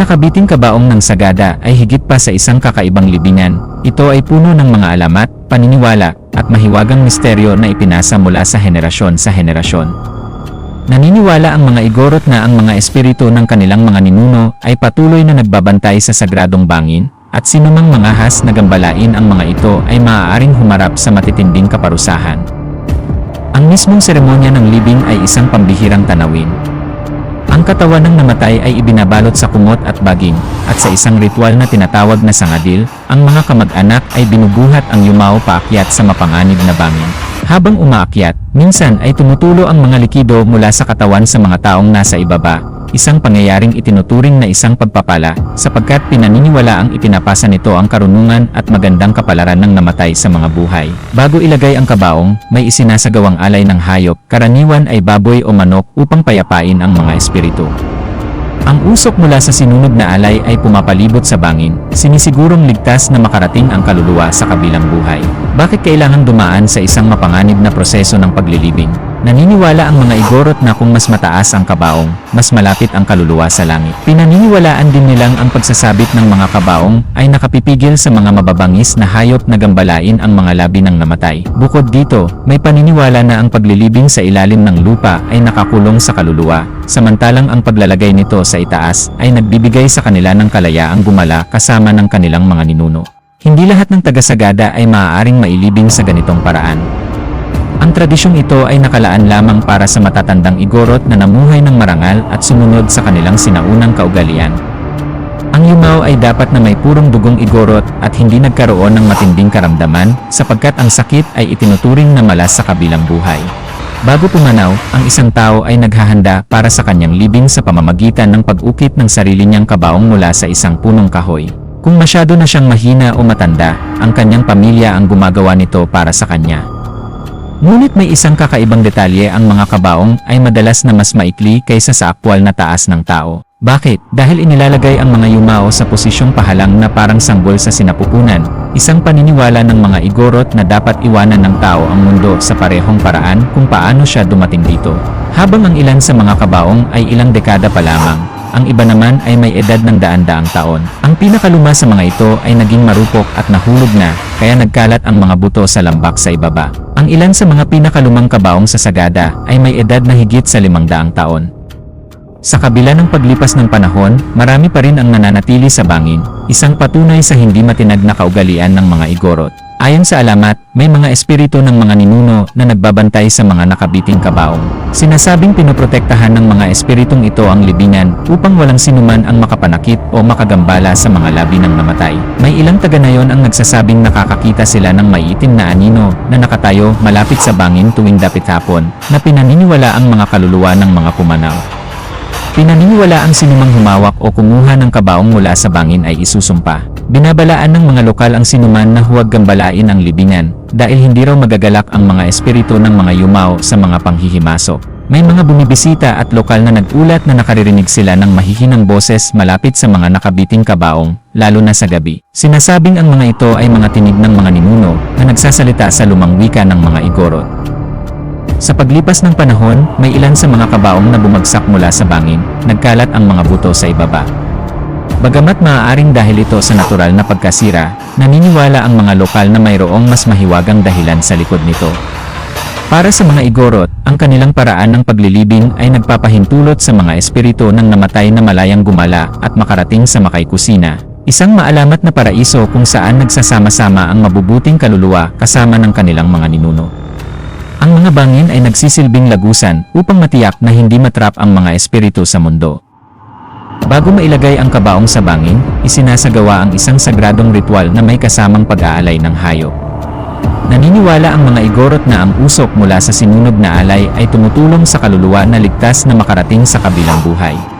Nakabiting kabaong ng Sagada ay higit pa sa isang kakaibang libingan. Ito ay puno ng mga alamat, paniniwala, at mahiwagang misteryo na ipinasa mula sa henerasyon sa henerasyon. Naniniwala ang mga igorot na ang mga espiritu ng kanilang mga ninuno ay patuloy na nagbabantay sa sagradong bangin, at sinumang mga has na gambalain ang mga ito ay maaaring humarap sa matitinding kaparusahan. Ang mismong seremonya ng libing ay isang pambihirang tanawin. Ang katawan ng namatay ay ibinabalot sa kumot at baging, at sa isang ritual na tinatawag na sangadil, ang mga kamag-anak ay binubuhat ang yumao paakyat sa mapanganib na bangin. Habang umaakyat, minsan ay tumutulo ang mga likido mula sa katawan sa mga taong nasa ibaba, isang pangyayaring itinuturing na isang pagpapala, sapagkat pinaniniwala ang ipinapasa nito ang karunungan at magandang kapalaran ng namatay sa mga buhay. Bago ilagay ang kabaong, may isinasagawang alay ng hayop, karaniwan ay baboy o manok upang payapain ang mga espiritu. Ang usok mula sa sinunog na alay ay pumapalibot sa bangin, sinisigurong ligtas na makarating ang kaluluwa sa kabilang buhay. Bakit kailangan dumaan sa isang mapanganib na proseso ng paglilibing? Naniniwala ang mga igorot na kung mas mataas ang kabaong, mas malapit ang kaluluwa sa langit. Pinaniniwalaan din nilang ang pagsasabit ng mga kabaong ay nakapipigil sa mga mababangis na hayop na gambalain ang mga labi ng namatay. Bukod dito, may paniniwala na ang paglilibing sa ilalim ng lupa ay nakakulong sa kaluluwa, samantalang ang paglalagay nito sa itaas ay nagbibigay sa kanila ng kalayaang gumala kasama ng kanilang mga ninuno. Hindi lahat ng tagasagada ay maaaring mailibing sa ganitong paraan. Ang tradisyong ito ay nakalaan lamang para sa matatandang igorot na namuhay ng marangal at sumunod sa kanilang sinaunang kaugalian. Ang yumaw ay dapat na may purong dugong igorot at hindi nagkaroon ng matinding karamdaman sapagkat ang sakit ay itinuturing na malas sa kabilang buhay. Bago pumanaw, ang isang tao ay naghahanda para sa kanyang libing sa pamamagitan ng pag-ukit ng sarili niyang kabaong mula sa isang punong kahoy. Kung masyado na siyang mahina o matanda, ang kanyang pamilya ang gumagawa nito para sa kanya. Ngunit may isang kakaibang detalye ang mga kabaong ay madalas na mas maikli kaysa sa aktwal na taas ng tao. Bakit? Dahil inilalagay ang mga yumao sa posisyong pahalang na parang sanggol sa sinapupunan, isang paniniwala ng mga igorot na dapat iwanan ng tao ang mundo sa parehong paraan kung paano siya dumating dito. Habang ang ilan sa mga kabaong ay ilang dekada pa lamang, ang iba naman ay may edad ng daan-daang taon. Ang pinakaluma sa mga ito ay naging marupok at nahulog na, kaya nagkalat ang mga buto sa lambak sa ibaba. Ang ilan sa mga pinakalumang kabaong sa Sagada ay may edad na higit sa limang daang taon. Sa kabila ng paglipas ng panahon, marami pa rin ang nananatili sa bangin, isang patunay sa hindi matinag na kaugalian ng mga igorot. Ayon sa alamat, may mga espiritu ng mga ninuno na nagbabantay sa mga nakabiting kabaong. Sinasabing pinoprotektahan ng mga espiritong ito ang libingan upang walang sinuman ang makapanakit o makagambala sa mga labi ng namatay. May ilang taga ngayon ang nagsasabing nakakakita sila ng maiitim na anino na nakatayo malapit sa bangin tuwing dapit hapon na pinaniniwala ang mga kaluluwa ng mga pumanaw. Pinaniniwala ang sinumang humawak o kumuha ng kabaong mula sa bangin ay isusumpa. Binabalaan ng mga lokal ang sinuman na huwag gambalain ang libingan dahil hindi raw magagalak ang mga espiritu ng mga yumao sa mga panghihimasok. May mga bumibisita at lokal na nagulat na nakaririnig sila ng mahihinang boses malapit sa mga nakabiting kabaong, lalo na sa gabi. Sinasabing ang mga ito ay mga tinig ng mga ninuno na nagsasalita sa lumang wika ng mga igorot. Sa paglipas ng panahon, may ilan sa mga kabaong na bumagsak mula sa bangin, nagkalat ang mga buto sa ibaba. Bagamat maaaring dahil ito sa natural na pagkasira, naniniwala ang mga lokal na mayroong mas mahiwagang dahilan sa likod nito. Para sa mga igorot, ang kanilang paraan ng paglilibing ay nagpapahintulot sa mga espiritu ng namatay na malayang gumala at makarating sa Makay Kusina, isang maalamat na paraiso kung saan nagsasama-sama ang mabubuting kaluluwa kasama ng kanilang mga ninuno. Ang mga bangin ay nagsisilbing lagusan upang matiyak na hindi matrap ang mga espiritu sa mundo. Bago mailagay ang kabaong sa bangin, isinasagawa ang isang sagradong ritual na may kasamang pag-aalay ng hayop. Naniniwala ang mga igorot na ang usok mula sa sinunog na alay ay tumutulong sa kaluluwa na ligtas na makarating sa kabilang buhay.